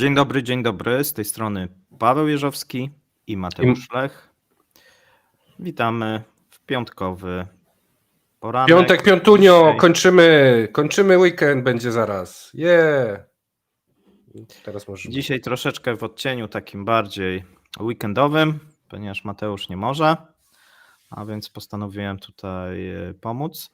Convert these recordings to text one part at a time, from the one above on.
Dzień dobry, dzień dobry. Z tej strony Paweł Jeżowski i Mateusz Lech. Witamy w piątkowy poranek. Piątek, piątunio, Dzisiaj- kończymy, kończymy weekend, będzie zaraz. Yeah. Teraz możesz. Dzisiaj troszeczkę w odcieniu takim bardziej weekendowym, ponieważ Mateusz nie może, a więc postanowiłem tutaj e, pomóc.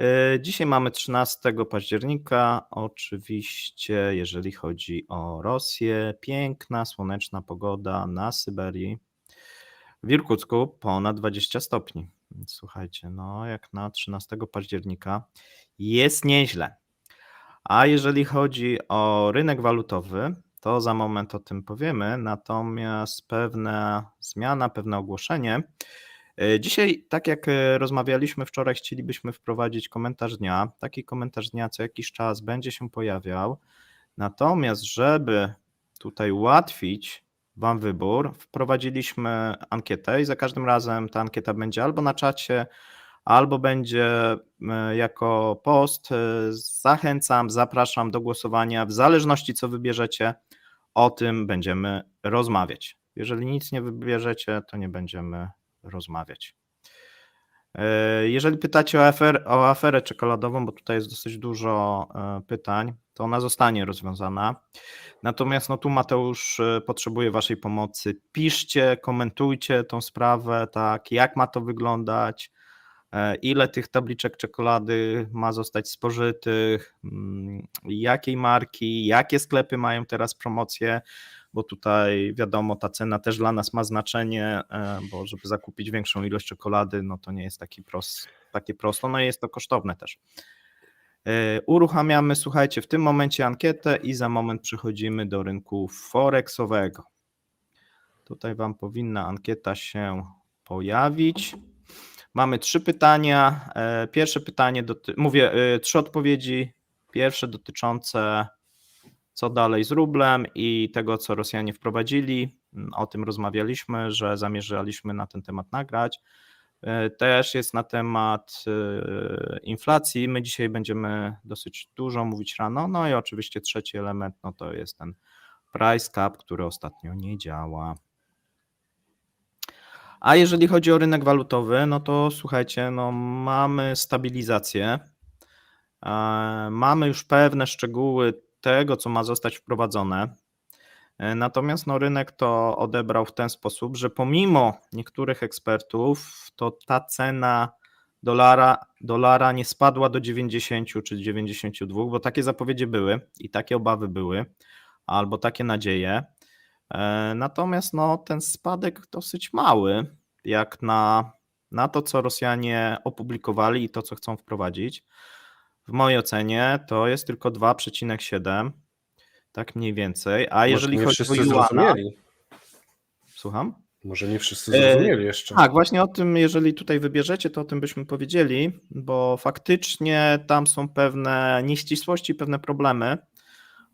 E, Dzisiaj mamy 13 października. Oczywiście, jeżeli chodzi o Rosję, piękna, słoneczna pogoda na Syberii. W Irkucku ponad 20 stopni. Słuchajcie, no jak na 13 października jest nieźle. A jeżeli chodzi o rynek walutowy, to za moment o tym powiemy. Natomiast pewna zmiana, pewne ogłoszenie. E, Dzisiaj, tak jak e, rozmawialiśmy wczoraj, chcielibyśmy wprowadzić komentarz dnia. Taki komentarz dnia co jakiś czas będzie się pojawiał. Natomiast, żeby tutaj ułatwić Wam wybór, wprowadziliśmy ankietę i za każdym razem ta ankieta będzie albo na czacie, albo będzie e, jako post. Zachęcam, zapraszam do głosowania. W zależności co wybierzecie, o tym będziemy rozmawiać. Jeżeli nic nie wybierzecie, to nie będziemy rozmawiać. E, Jeżeli pytacie o, afer, o aferę czekoladową, bo tutaj jest dosyć dużo e, pytań, to ona zostanie rozwiązana. Natomiast no tu Mateusz e, potrzebuje Waszej pomocy. Piszcie, komentujcie tą sprawę, tak, jak ma to wyglądać, ile tych tabliczek czekolady ma zostać spożytych, mm, jakiej marki, jakie sklepy mają teraz promocje, bo tutaj wiadomo, ta cena też dla nas ma znaczenie, e, bo żeby zakupić większą ilość czekolady, no to nie jest taki prost, takie prosto, no i jest to kosztowne też. E, Uruchamiamy, słuchajcie, w tym momencie ankietę i za moment przechodzimy do rynku forexowego. Tutaj Wam powinna ankieta się pojawić. Mamy trzy pytania. E, Pierwsze pytanie, doty- mówię, trzy odpowiedzi. Pierwsze dotyczące co dalej z rublem i tego, co Rosjanie wprowadzili. O tym rozmawialiśmy, że zamierzaliśmy na ten temat nagrać. E, Też jest na temat e, inflacji. My dzisiaj będziemy dosyć dużo mówić rano. No i oczywiście trzeci element no to jest ten price cap, który ostatnio nie działa. A jeżeli chodzi o rynek walutowy, no to słuchajcie, no mamy stabilizację. E, Mamy już pewne szczegóły tego, co ma zostać wprowadzone. E, Natomiast no, rynek to odebrał w ten sposób, że pomimo niektórych ekspertów, to ta cena dolara, dolara nie spadła do 90 czy 92, bo takie zapowiedzi były i takie obawy były, albo takie nadzieje. E, Natomiast no, ten spadek dosyć mały, jak na, na to, co Rosjanie opublikowali i to, co chcą wprowadzić. W mojej ocenie to jest tylko 2,7, tak mniej więcej. A jeżeli chodzi o Juana, słucham? Może nie wszyscy E, zrozumieli jeszcze. Tak, właśnie o tym, jeżeli tutaj wybierzecie, to o tym byśmy powiedzieli, bo faktycznie tam są pewne nieścisłości, pewne problemy,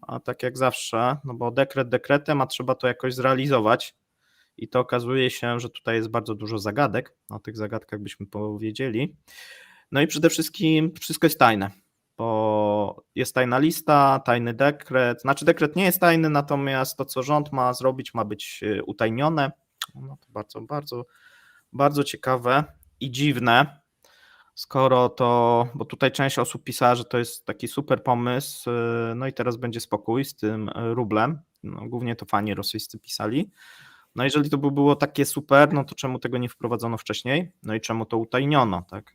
a tak jak zawsze, no bo dekret dekretem, a trzeba to jakoś zrealizować i to okazuje się, że tutaj jest bardzo dużo zagadek, o tych zagadkach byśmy powiedzieli. No i przede wszystkim wszystko jest tajne, bo jest tajna lista, tajny dekret, znaczy dekret nie jest tajny, natomiast to, co rząd ma zrobić, ma być y, utajnione, no to bardzo, bardzo, bardzo ciekawe i dziwne, skoro to, bo tutaj część osób pisała, że to jest taki super pomysł, yy, no i teraz będzie spokój z tym yy, rublem, no, głównie to fani rosyjscy pisali. No jeżeli to by było takie super, no to czemu tego nie wprowadzono wcześniej? No i czemu to utajniono, tak?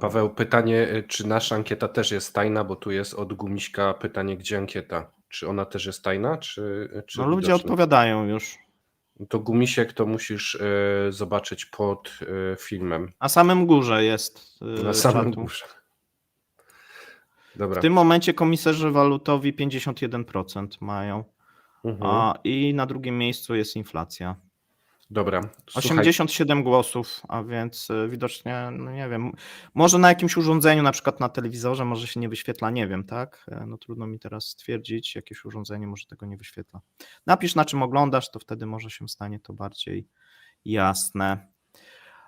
Paweł, pytanie, y, czy nasza ankieta też jest tajna, bo tu jest od Gumiśka pytanie, gdzie ankieta? Czy ona też jest tajna, czy, czy No ludzie widoczna? odpowiadają już. To Gumisiek to musisz y, zobaczyć pod y, filmem. Na samym górze jest yy, Na samym czatu. górze. Dobra. W tym momencie komisarze walutowi 51% mają. Mhm. A, I na drugim miejscu jest inflacja. Dobra. Słuchaj, 87 głosów, a więc y, widocznie, no nie wiem, może na jakimś urządzeniu, na przykład na telewizorze, może się nie wyświetla, nie wiem, tak? E, No trudno mi teraz stwierdzić, jakieś urządzenie może tego nie wyświetla. Napisz na czym oglądasz, to wtedy może się stanie to bardziej jasne.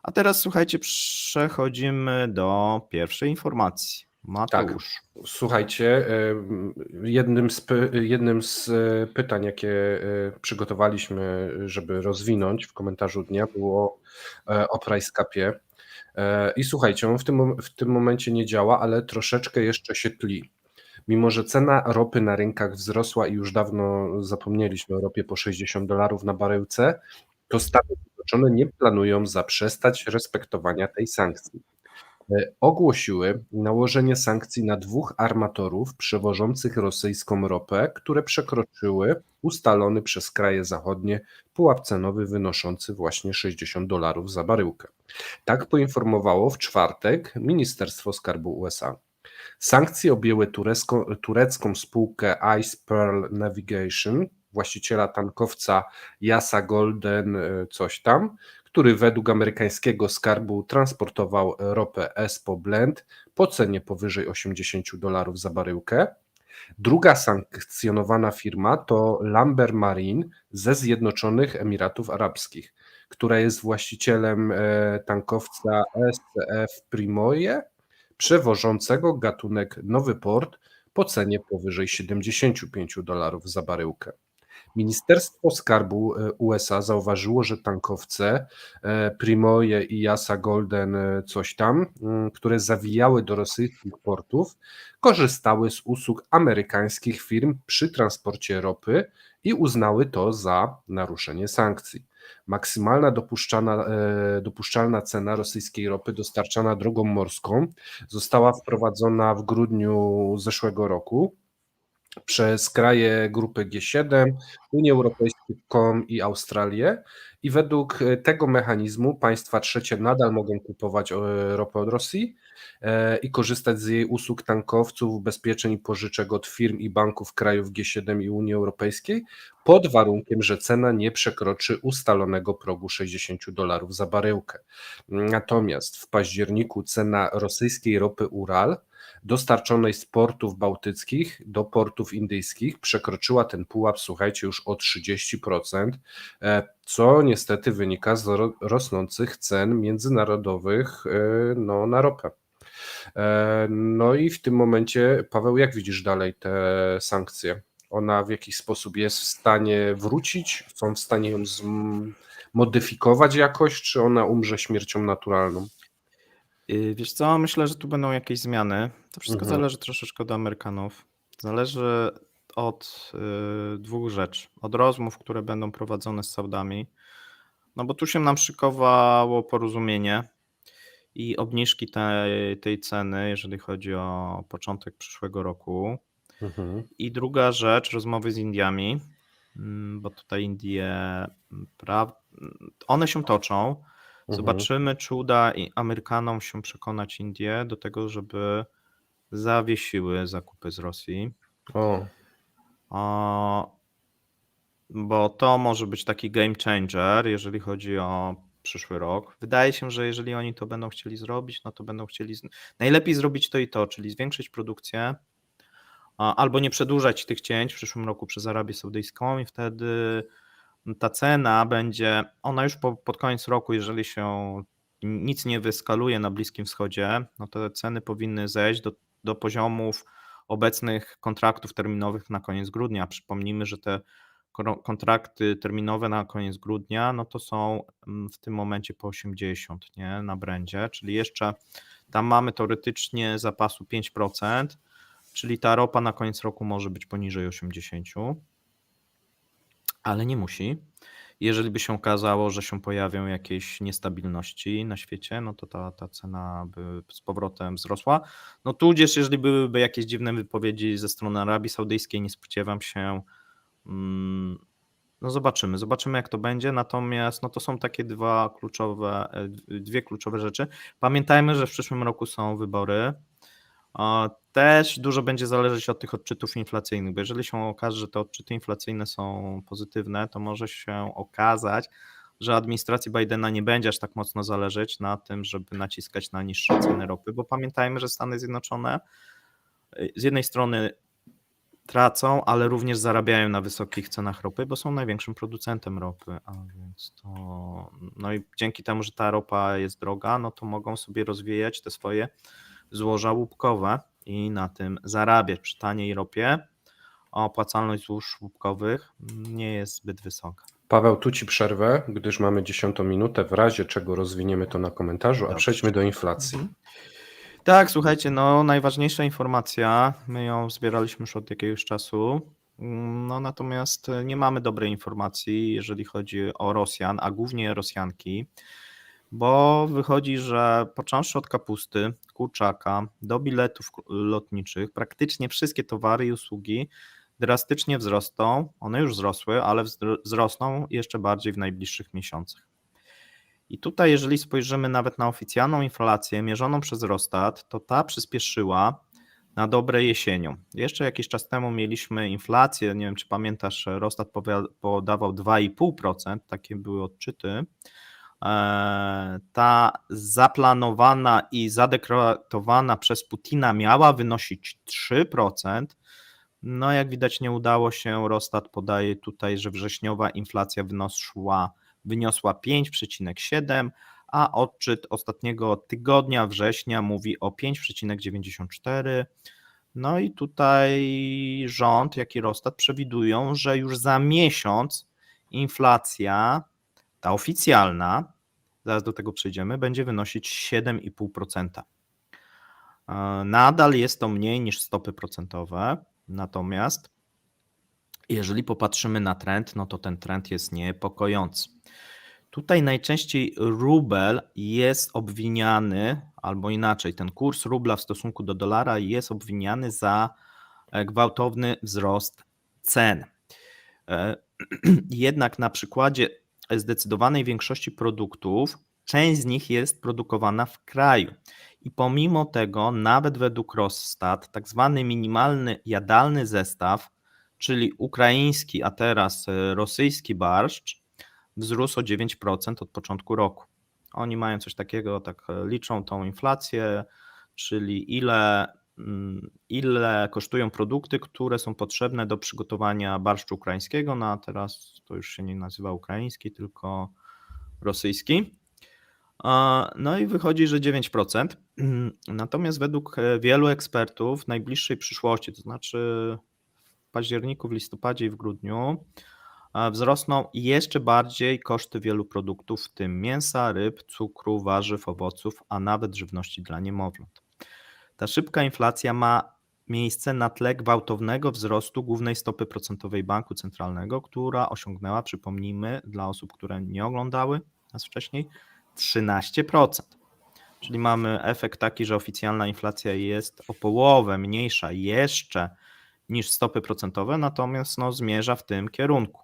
A teraz słuchajcie, przechodzimy do pierwszej informacji. Mateusz. Słuchajcie, em, jednym z, jednym z e, pytań, jakie e, przygotowaliśmy, żeby rozwinąć w komentarzu dnia, było o price capie. I słuchajcie, on w tym, w tym momencie nie działa, ale troszeczkę jeszcze się tli. Mimo, że cena ropy na rynkach wzrosła i już dawno zapomnieliśmy o ropie po 60 dolarów na baryłce, to Stany Zjednoczone nie planują zaprzestać respektowania tej sankcji. E, Ogłosiły nałożenie sankcji na dwóch armatorów przewożących rosyjską ropę, które przekroczyły ustalony przez kraje zachodnie pułap cenowy wynoszący właśnie 60 dolarów za baryłkę. Tak poinformowało w czwartek Ministerstwo Skarbu USA. Sankcje objęły turecką, turecką spółkę Ice Pearl Navigation, właściciela tankowca Yasa Golden e, coś tam, który według amerykańskiego skarbu transportował ropę Espo Blend po cenie powyżej 80 dolarów za baryłkę. Druga sankcjonowana firma to Lamber Marine ze Zjednoczonych Emiratów Arabskich, która jest właścicielem e, tankowca SCF Primoje, przewożącego gatunek Nowy Port po cenie powyżej 75 dolarów za baryłkę. Ministerstwo Skarbu e, USA zauważyło, że tankowce e, Primoje i Yasa Golden e, coś tam, mm, które zawijały do rosyjskich portów, korzystały z usług amerykańskich firm przy transporcie ropy i uznały to za naruszenie sankcji. Maksymalna dopuszczalna cena rosyjskiej ropy dostarczana drogą morską została wprowadzona w grudniu zeszłego roku przez kraje grupy G7, Unię Europejską i Australię. I według e, tego mechanizmu państwa trzecie nadal mogą kupować e, ropę od Rosji e, i korzystać z jej usług tankowców, ubezpieczeń i pożyczek od firm i banków krajów G7 i Unii Europejskiej, pod warunkiem, że cena nie przekroczy ustalonego progu 60 dolarów za baryłkę. Natomiast w październiku cena rosyjskiej ropy Ural dostarczonej z portów bałtyckich do portów indyjskich przekroczyła ten pułap, słuchajcie, już o 30%, e, co niestety wynika z ro- rosnących cen międzynarodowych e, no, na ropę. E, No i w tym momencie, Paweł, jak widzisz dalej te sankcje? Ona w jakiś sposób jest w stanie wrócić? Są w stanie ją zmodyfikować jakoś, czy ona umrze śmiercią naturalną? Y, Wiesz co, myślę, że tu będą jakieś zmiany. To wszystko Mhm. zależy troszeczkę od Amerykanów. Zależy od y, dwóch rzeczy. Od rozmów, które będą prowadzone z Saudami. No bo tu się nam szykowało porozumienie i obniżki tej, tej ceny, jeżeli chodzi o początek przyszłego roku. Mhm. I druga rzecz, rozmowy z Indiami, mm, bo tutaj Indie, mm, pra... one się toczą. Mhm. Zobaczymy, czy uda Amerykanom się przekonać Indie do tego, żeby zawiesiły zakupy z Rosji. O, O, bo to może być taki game changer, jeżeli chodzi o przyszły rok. Wydaje się, że jeżeli oni to będą chcieli zrobić, no to będą chcieli. z- Najlepiej zrobić to i to, czyli zwiększyć produkcję, albo nie przedłużać tych cięć w przyszłym roku przez Arabię Saudyjską, i wtedy ta cena będzie, ona już po, pod koniec roku, jeżeli się nic nie wyskaluje na Bliskim Wschodzie, no to ceny powinny zejść do, do poziomów obecnych kontraktów terminowych na koniec grudnia. Przypomnijmy, że te kontrakty terminowe na koniec grudnia, no to są mm, w tym momencie po 80 nie, na brandzie, czyli jeszcze tam mamy teoretycznie zapasu 5%, czyli ta ropa na koniec roku może być poniżej 80, ale nie musi. Jeżeli by się okazało, że się pojawią jakieś niestabilności na świecie, no to ta, ta cena by z powrotem wzrosła. No tudzież, jeżeli byłyby jakieś dziwne wypowiedzi ze strony Arabii Saudyjskiej, nie spodziewam się. mm, No zobaczymy, zobaczymy jak to będzie. Natomiast no to są takie dwa kluczowe, e, dwie kluczowe rzeczy. Pamiętajmy, że w przyszłym roku są wybory. Też dużo będzie zależeć od tych odczytów inflacyjnych, bo jeżeli się okaże, że te odczyty inflacyjne są pozytywne, to może się okazać, że administracji Bidena nie będzie aż tak mocno zależeć na tym, żeby naciskać na niższe ceny ropy, bo pamiętajmy, że Stany Zjednoczone y, z jednej strony tracą, ale również zarabiają na wysokich cenach ropy, bo są największym producentem ropy, a więc to no i dzięki temu, że ta ropa jest droga, no to mogą sobie rozwijać te swoje złoża łupkowe. I na tym zarabiać. Przy taniej ropie opłacalność złóż łupkowych nie jest zbyt wysoka. Paweł, tu ci przerwę, gdyż mamy dziesiątą minutę, w razie czego rozwiniemy to na komentarzu, a przejdźmy do inflacji. Mhm. Tak, słuchajcie, no najważniejsza informacja, my ją zbieraliśmy już od jakiegoś czasu, no natomiast nie mamy dobrej informacji, jeżeli chodzi o Rosjan, a głównie Rosjanki, bo wychodzi, że począwszy od kapusty, kurczaka, do biletów lotniczych, praktycznie wszystkie towary i usługi drastycznie wzrosną, one już wzrosły, ale wzr- wzrosną jeszcze bardziej w najbliższych miesiącach. I tutaj, jeżeli spojrzymy nawet na oficjalną inflację mierzoną przez Rostat, to ta przyspieszyła na dobre jesienią. Jeszcze jakiś czas temu mieliśmy inflację, nie wiem czy pamiętasz, Rostat podawał 2,5%, takie były odczyty. Eee, Ta zaplanowana i zadekretowana przez Putina miała wynosić 3%. No, jak widać, nie udało się. Rostat podaje tutaj, że wrześniowa inflacja wyniosła, wyniosła 5,7, a odczyt ostatniego tygodnia września mówi o 5,94. No i tutaj rząd, jak i Rostat przewidują, że już za miesiąc inflacja, ta oficjalna, zaraz do tego przejdziemy, będzie wynosić 7,5%. E, Nadal jest to mniej niż stopy procentowe, natomiast jeżeli popatrzymy na trend, no to ten trend jest niepokojący. Tutaj najczęściej rubel jest obwiniany, albo inaczej, ten kurs rubla w stosunku do dolara jest obwiniany za gwałtowny wzrost cen. E, Jednak na przykładzie zdecydowanej większości produktów, część z nich jest produkowana w kraju. I pomimo tego, nawet według Rosstat, tak zwany minimalny jadalny zestaw, czyli ukraiński, a teraz e, rosyjski barszcz, wzrósł o 9% od początku roku. Oni mają coś takiego, tak e, liczą tą inflację, czyli ile, ile kosztują produkty, które są potrzebne do przygotowania barszczu ukraińskiego. No a teraz to już się nie nazywa ukraiński, tylko rosyjski. No i wychodzi, że 9%. Natomiast według e, wielu ekspertów w najbliższej przyszłości, to znaczy w październiku, w listopadzie i w grudniu, wzrosną jeszcze bardziej koszty wielu produktów, w tym mięsa, ryb, cukru, warzyw, owoców, a nawet żywności dla niemowląt. Ta szybka inflacja ma miejsce na tle gwałtownego wzrostu głównej stopy procentowej Banku Centralnego, która osiągnęła, przypomnijmy, dla osób, które nie oglądały nas wcześniej, 13%. Czyli mamy efekt taki, że oficjalna inflacja jest o połowę mniejsza jeszcze niż stopy procentowe, natomiast no, zmierza w tym kierunku.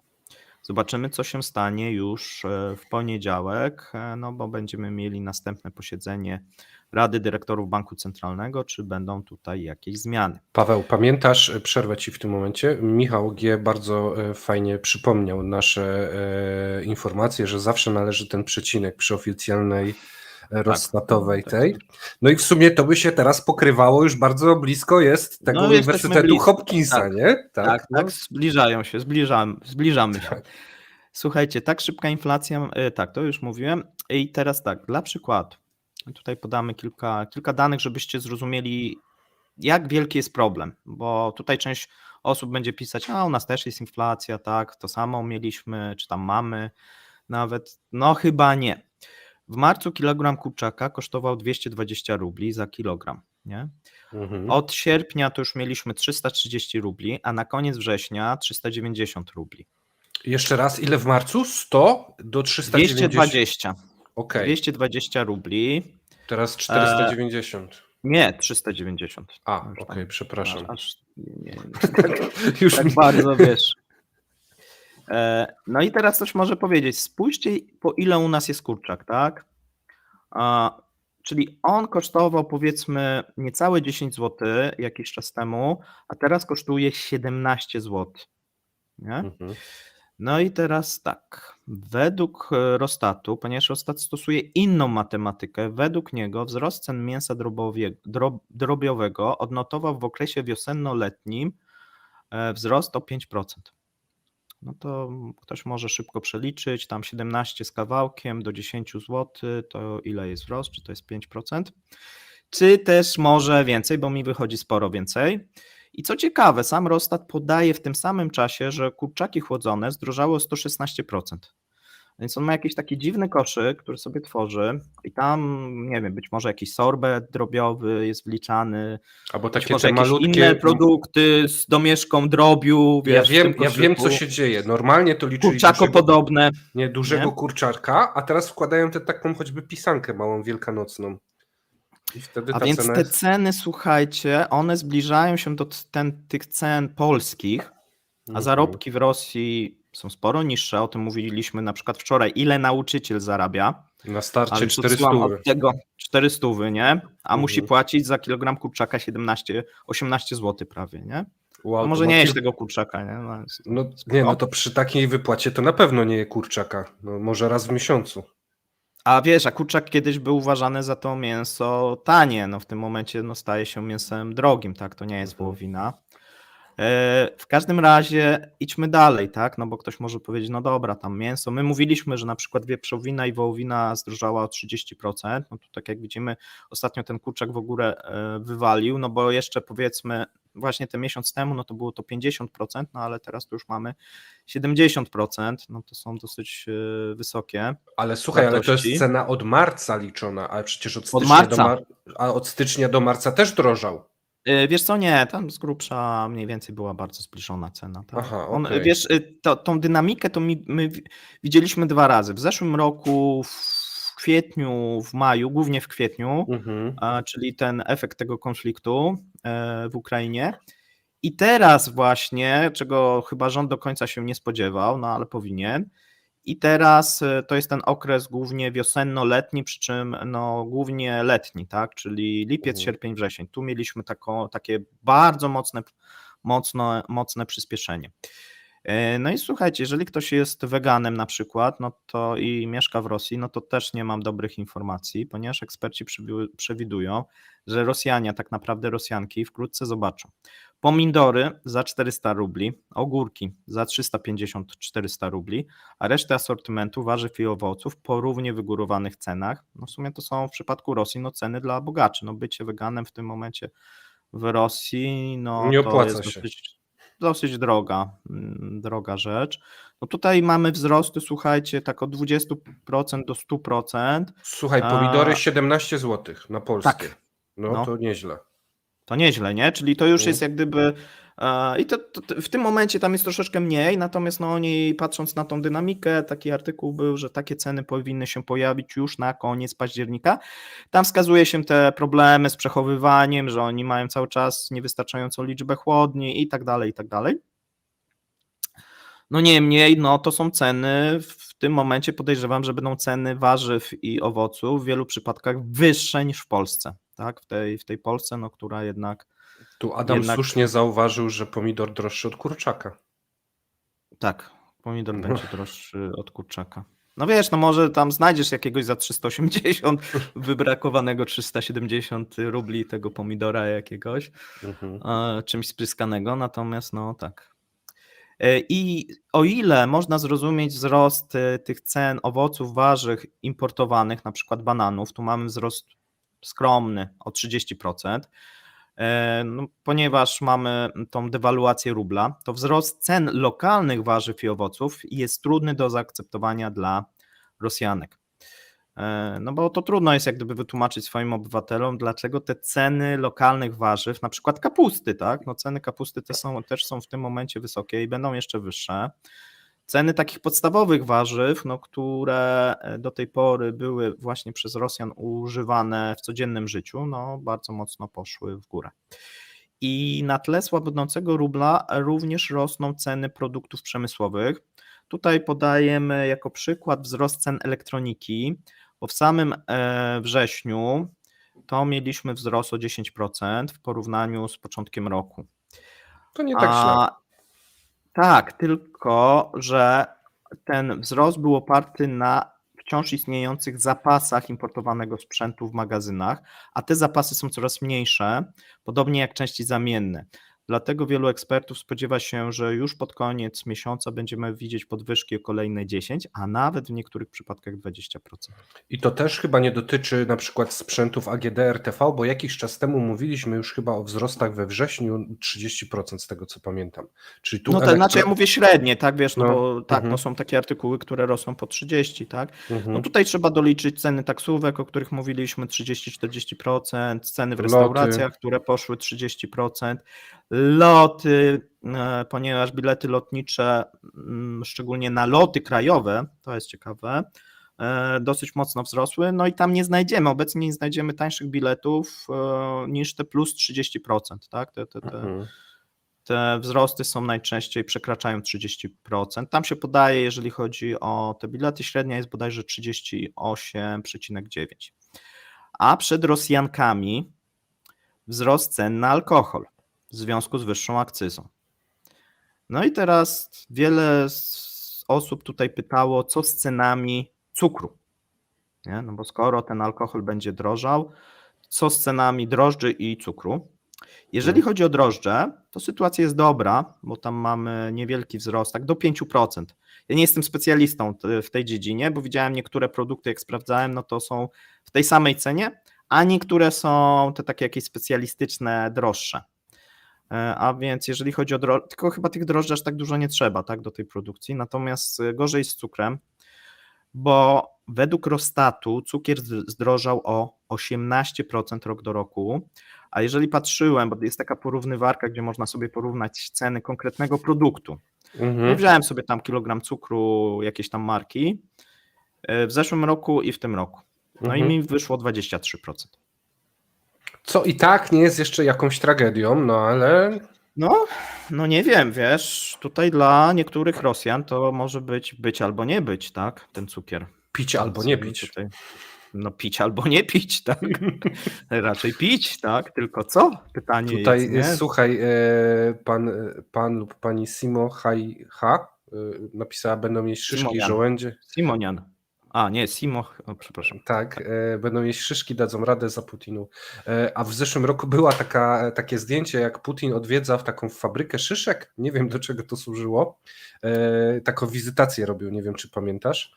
Zobaczymy, co się stanie już e, w poniedziałek, e, no bo będziemy mieli następne posiedzenie Rady Dyrektorów Banku Centralnego, czy będą tutaj jakieś zmiany. Paweł, pamiętasz, e, przerwę ci w tym momencie, Michał G. bardzo fajnie przypomniał nasze informacje, że zawsze należy ten przecinek przy oficjalnej rozstatowej tak, tej. tak. No i w sumie to by się teraz pokrywało, już bardzo blisko jest tego No, jesteśmy Uniwersytetu blisko, Hopkinsa, tak. nie? Tak, no. tak, zbliżają się, zbliżamy, zbliżamy się. Tak. Słuchajcie, tak szybka inflacja, y, tak, to już mówiłem. I teraz tak, dla przykładu, tutaj podamy kilka, kilka danych, żebyście zrozumieli, jak wielki jest problem, bo tutaj część osób będzie pisać, a u nas też jest inflacja, tak, to samo mieliśmy, czy tam mamy nawet, no chyba nie. W marcu kilogram kurczaka kosztował 220 rubli za kilogram, nie? Mhm. Od sierpnia to już mieliśmy 330 rubli, a na koniec września 390 rubli. Jeszcze raz, ile w marcu? 100 do 390? 220. Okej, 220 rubli. teraz 490. Nie, 390. A, okej, tam- przepraszam. Aż, aż, nie, nie, tak, Już tak mi... bardzo wiesz. E, No i teraz coś może powiedzieć. Spójrzcie, po ile u nas jest kurczak, tak? A, czyli on kosztował powiedzmy niecałe 10 zł jakiś czas temu, a teraz kosztuje 17 zł. Nie? Mhm. No i teraz tak, według e, Rostatu, ponieważ Rostat stosuje inną matematykę, według niego wzrost cen mięsa drobiowego odnotował w okresie wiosenno-letnim e, wzrost o 5%. No to ktoś może szybko przeliczyć, tam 17 z kawałkiem do 10 zł, to ile jest wzrost, czy to jest 5%? czy też może więcej, bo mi wychodzi sporo więcej. I co ciekawe, sam Rostat podaje w tym samym czasie, że kurczaki chłodzone zdrożały o 116%. Więc on ma jakiś taki dziwny koszyk, który sobie tworzy i tam, nie wiem, być może jakiś sorbet drobiowy jest wliczany, Albo takie może te jakieś malutkie... inne produkty z domieszką drobiu, Ja wiesz, w wiem, ja wiem, co się dzieje. Normalnie to liczyli Kurczako podobne. nie, dużego nie? kurczarka, a teraz wkładają tę taką choćby pisankę małą wielkanocną. I wtedy A więc cena te jest... ceny, słuchajcie, one zbliżają się do ten, tych cen polskich, a Mhm. zarobki w Rosji są sporo niższe. O tym mówiliśmy na przykład wczoraj, ile nauczyciel zarabia. Na starcie więc 400. odsyłam od tego 400, nie? A musi Mhm. płacić za kilogram kurczaka 17, 18 zł prawie, nie? Wow, No może ma nie jeść tego kurczaka, nie? No, No, nie, no to przy takiej wypłacie to na pewno nie je kurczaka. No, może raz w miesiącu. A wiesz, a kurczak kiedyś był uważany za to mięso tanie, no w tym momencie no, staje się mięsem drogim, tak? To nie jest Mhm. wołowina. E, W każdym razie idźmy dalej, tak? No bo ktoś może powiedzieć, no dobra, tam mięso. My mówiliśmy, że na przykład wieprzowina i wołowina zdrożała o 30%. No to tak jak widzimy, ostatnio ten kurczak w ogóle e, wywalił, no bo jeszcze powiedzmy właśnie ten miesiąc temu, no to było to 50%, no ale teraz to już mamy 70%, no to są dosyć e, wysokie. Ale słuchaj, ale to wartości. jest cena od marca liczona, a przecież od Od stycznia, marca. Do, mar- a od stycznia do marca też drożał. Y, Wiesz co, nie, tam z grubsza mniej więcej była bardzo zbliżona cena. Tak? Aha, On, okej. Wiesz, y, to, tą dynamikę to mi, my wi- widzieliśmy dwa razy. W zeszłym roku, w kwietniu, w maju, głównie w kwietniu, Mhm. a, czyli ten efekt tego konfliktu e, w Ukrainie. I teraz właśnie, czego chyba rząd do końca się nie spodziewał, no ale powinien. I teraz e, to jest ten okres głównie wiosenno-letni, przy czym no, głównie letni, tak? Czyli lipiec, Mhm. sierpień, wrzesień. Tu mieliśmy taką, takie bardzo mocne, mocno, mocne przyspieszenie. E, No i słuchajcie, jeżeli ktoś jest weganem na przykład, no to i mieszka w Rosji, no to też nie mam dobrych informacji, ponieważ eksperci przewidują, że Rosjanie, tak naprawdę Rosjanki wkrótce zobaczą. Pomidory za 400 rubli, ogórki za 350-400 rubli, a resztę asortymentu warzyw i owoców po równie wygórowanych cenach. No w sumie to są w przypadku Rosji no ceny dla bogaczy. No bycie weganem w tym momencie w Rosji, no Nie to opłaca jest się. dosyć, dosyć droga, mm, droga rzecz. No tutaj mamy wzrosty, słuchajcie, tak od 20% do 100%. Słuchaj, A- pomidory 17 zł na polskie. Tak. No, No. to nieźle. To nieźle, nie? Czyli to już Mhm. jest jak gdyby. E, I to, to, to w tym momencie tam jest troszeczkę mniej, natomiast no oni patrząc na tą dynamikę, taki artykuł był, że takie ceny powinny się pojawić już na koniec października. Tam wskazuje się te problemy z przechowywaniem, że oni mają cały czas niewystarczającą liczbę chłodni i tak dalej, i tak dalej. No niemniej, no to są ceny, w tym momencie podejrzewam, że będą ceny warzyw i owoców w wielu przypadkach wyższe niż w Polsce, tak, w tej, w tej Polsce, no która jednak, Tu Adam Jednak- słusznie zauważył, że pomidor droższy od kurczaka. tak, pomidor No. będzie droższy od kurczaka. No wiesz, no może tam znajdziesz jakiegoś za 380, wybrakowanego 370 rubli tego pomidora jakiegoś, Mhm. czymś spryskanego, natomiast no tak. E, I o ile można zrozumieć wzrost e, tych cen owoców, warzyw importowanych, na przykład bananów, tu mamy wzrost skromny o 30%, e, no, ponieważ mamy tą dewaluację rubla, to wzrost cen lokalnych warzyw i owoców jest trudny do zaakceptowania dla Rosjanek. E, No bo to trudno jest jak gdyby wytłumaczyć swoim obywatelom, dlaczego te ceny lokalnych warzyw, na przykład kapusty, tak? No ceny kapusty te są, też są w tym momencie wysokie i będą jeszcze wyższe. Ceny takich podstawowych warzyw, no, które e, do tej pory były właśnie przez Rosjan używane w codziennym życiu, no bardzo mocno poszły w górę. I na tle słabnącego rubla również rosną ceny produktów przemysłowych. Tutaj podajemy jako przykład wzrost cen elektroniki, bo w samym e, wrześniu to mieliśmy wzrost o 10% w porównaniu z początkiem roku. To nie tak. A, tak, tylko że ten wzrost był oparty na wciąż istniejących zapasach importowanego sprzętu w magazynach, a te zapasy są coraz mniejsze, podobnie jak części zamienne. Dlatego wielu ekspertów spodziewa się, że już pod koniec miesiąca będziemy widzieć podwyżki o kolejne 10, a nawet w niektórych przypadkach 20%. I to też chyba nie dotyczy na przykład sprzętów AGD RTV, bo jakiś czas temu mówiliśmy już chyba o wzrostach we wrześniu 30% z tego co pamiętam. Czyli tu No to elektro- znaczy ja mówię średnie, tak wiesz, no, No, bo tak, mhm. bo są takie artykuły, które rosną po 30, tak? Mhm. No tutaj trzeba doliczyć ceny taksówek, o których mówiliśmy, 30-40%, ceny w Loty. restauracjach, które poszły 30%, loty, e, ponieważ bilety lotnicze, mm, szczególnie na loty krajowe, to jest ciekawe, e, dosyć mocno wzrosły, no i tam nie znajdziemy, obecnie nie znajdziemy tańszych biletów e, niż te plus 30%, tak? Te, te, te, Mhm. te wzrosty są najczęściej przekraczają 30%. Tam się podaje, jeżeli chodzi o te bilety, średnia jest bodajże 38,9. A przed Rosjankami wzrost cen na alkohol w związku z wyższą akcyzą. No i teraz wiele osób tutaj pytało, co z cenami cukru. Nie? No bo skoro ten alkohol będzie drożał, co z cenami drożdży i cukru? Jeżeli chodzi o drożdże, to sytuacja jest dobra, bo tam mamy niewielki wzrost, tak do 5%. Ja nie jestem specjalistą w tej dziedzinie, bo widziałem niektóre produkty, jak sprawdzałem, no to są w tej samej cenie, a niektóre są te takie jakieś specjalistyczne, droższe. E, A więc jeżeli chodzi o drożdże, tylko chyba tych drożdży aż tak dużo nie trzeba, tak, do tej produkcji. Natomiast e, gorzej z cukrem, bo według Rostatu cukier zdrożał o 18% rok do roku, a jeżeli patrzyłem, bo jest taka porównywarka, gdzie można sobie porównać ceny konkretnego produktu, Mhm. wziąłem sobie tam kilogram cukru, jakieś tam marki, e, w zeszłym roku i w tym roku. No Mhm. i mi wyszło 23%. Co i tak nie jest jeszcze jakąś tragedią, no ale No, no nie wiem, wiesz, tutaj dla niektórych Rosjan to może być być albo nie być, tak, ten cukier. pić albo nie pić. Tutaj, no pić albo nie pić, tak. Raczej pić, tak, tylko co? Pytanie Tutaj jest, słuchaj, e, pan, pan lub pani Simo Hai Ha e, napisała, będą mieć szyszki Simonian. żołędzie. Simonian. A, nie, Simo, o, przepraszam. Tak, e, będą mieć szyszki, dadzą radę za Putinu. E, a w zeszłym roku była taka, takie zdjęcie, jak Putin odwiedza w taką fabrykę szyszek. Nie wiem, do czego to służyło. E, taką wizytację robił, nie wiem, czy pamiętasz.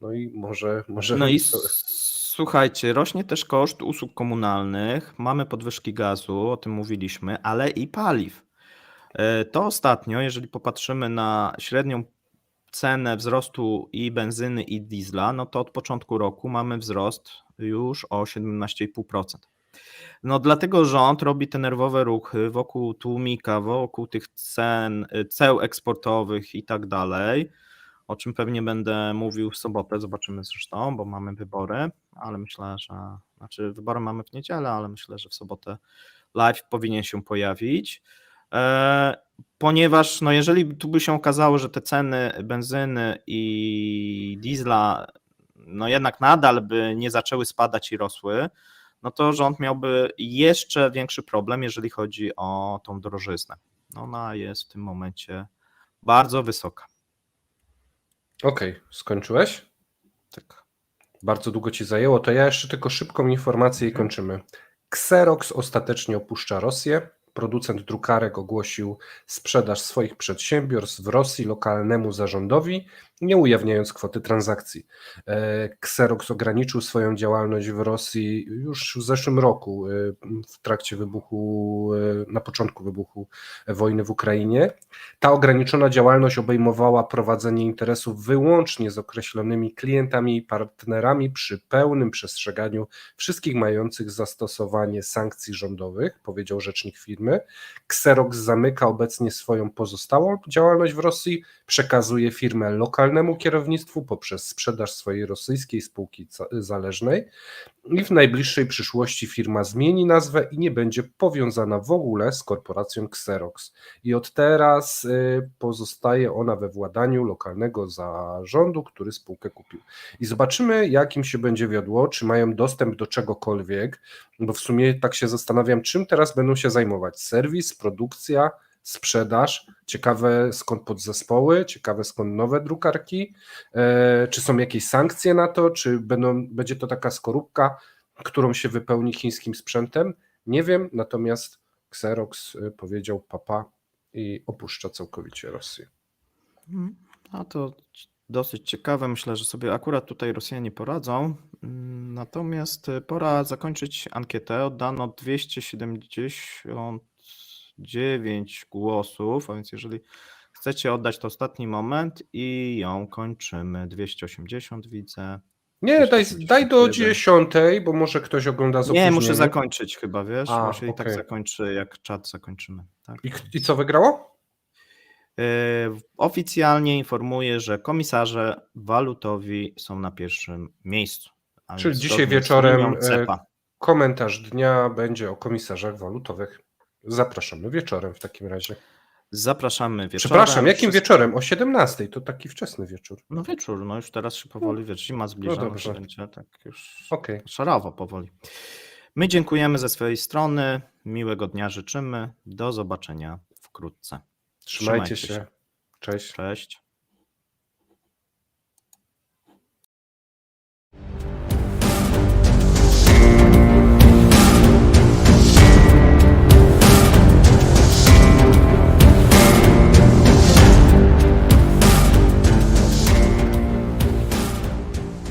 No i może. może No i słuchajcie, rośnie też koszt usług komunalnych, mamy podwyżki gazu, o tym mówiliśmy, ale i paliw. E, To ostatnio, jeżeli popatrzymy na średnią cenę wzrostu i benzyny i diesla, no to od początku roku mamy wzrost już o 17,5%. No dlatego rząd robi te nerwowe ruchy wokół tłumika, wokół tych cen, y, ceł eksportowych i tak dalej, o czym pewnie będę mówił w sobotę, zobaczymy zresztą, bo mamy wybory, ale myślę, że, znaczy wybory mamy w niedzielę, ale myślę, że w sobotę live powinien się pojawić, ponieważ no jeżeli tu by się okazało, że te ceny benzyny i diesla no jednak nadal by nie zaczęły spadać i rosły, no to rząd miałby jeszcze większy problem, jeżeli chodzi o tą drożyznę. No Ona jest w tym momencie bardzo wysoka. Okej, skończyłeś? Tak. Bardzo długo ci zajęło, to ja jeszcze tylko szybką informację i kończymy. Xerox ostatecznie opuszcza Rosję. Producent drukarek ogłosił sprzedaż swoich przedsiębiorstw w Rosji lokalnemu zarządowi, nie ujawniając kwoty transakcji. E, Xerox ograniczył swoją działalność w Rosji już w zeszłym roku, e, w trakcie wybuchu, e, na początku wybuchu wojny w Ukrainie. Ta ograniczona działalność obejmowała prowadzenie interesów wyłącznie z określonymi klientami i partnerami przy pełnym przestrzeganiu wszystkich mających zastosowanie sankcji rządowych, powiedział rzecznik firmy. Xerox zamyka obecnie swoją pozostałą działalność w Rosji, przekazuje firmę lokalnemu kierownictwu poprzez sprzedaż swojej rosyjskiej spółki zależnej i w najbliższej przyszłości firma zmieni nazwę i nie będzie powiązana w ogóle z korporacją Xerox. I od teraz y, pozostaje ona we władaniu lokalnego zarządu, który spółkę kupił. I zobaczymy, jak im się będzie wiodło, czy mają dostęp do czegokolwiek, bo w sumie tak się zastanawiam, czym teraz będą się zajmować. Serwis, produkcja, sprzedaż. Ciekawe skąd podzespoły, ciekawe skąd nowe drukarki. E, czy są jakieś sankcje na to, czy będą, będzie to taka skorupka, którą się wypełni chińskim sprzętem? Nie wiem, natomiast Xerox y, powiedział papa i opuszcza całkowicie Rosję. A to c- dosyć ciekawe. Myślę, że sobie akurat tutaj Rosjanie poradzą. Mm, Natomiast y, pora zakończyć ankietę. Oddano 279 głosów, a więc jeżeli chcecie oddać, to ostatni moment i ją kończymy. 280 widzę. Nie, daj, 281. daj do dziesiątej, bo może ktoś ogląda z Nie, muszę zakończyć chyba, wiesz? A, bo się i tak zakończy, jak czat zakończymy. Tak. I, I co wygrało? Yy, Oficjalnie informuję, że komisarze walutowi są na pierwszym miejscu. Czyli dzisiaj wieczorem, e. Komentarz dnia będzie o komisarzach walutowych. Zapraszamy wieczorem w takim razie. Zapraszamy wieczorem. Przepraszam, jakim Wszystko- wieczorem? O 17, to taki wczesny wieczór. No wieczór, no już teraz się powoli, wiesz, zima zbliża, no dobrze. będzie tak już Okej. szarowo powoli. My dziękujemy ze swojej strony, miłego dnia życzymy, do zobaczenia wkrótce. Trzymajcie Trzymajcie się. się. Cześć. Cześć.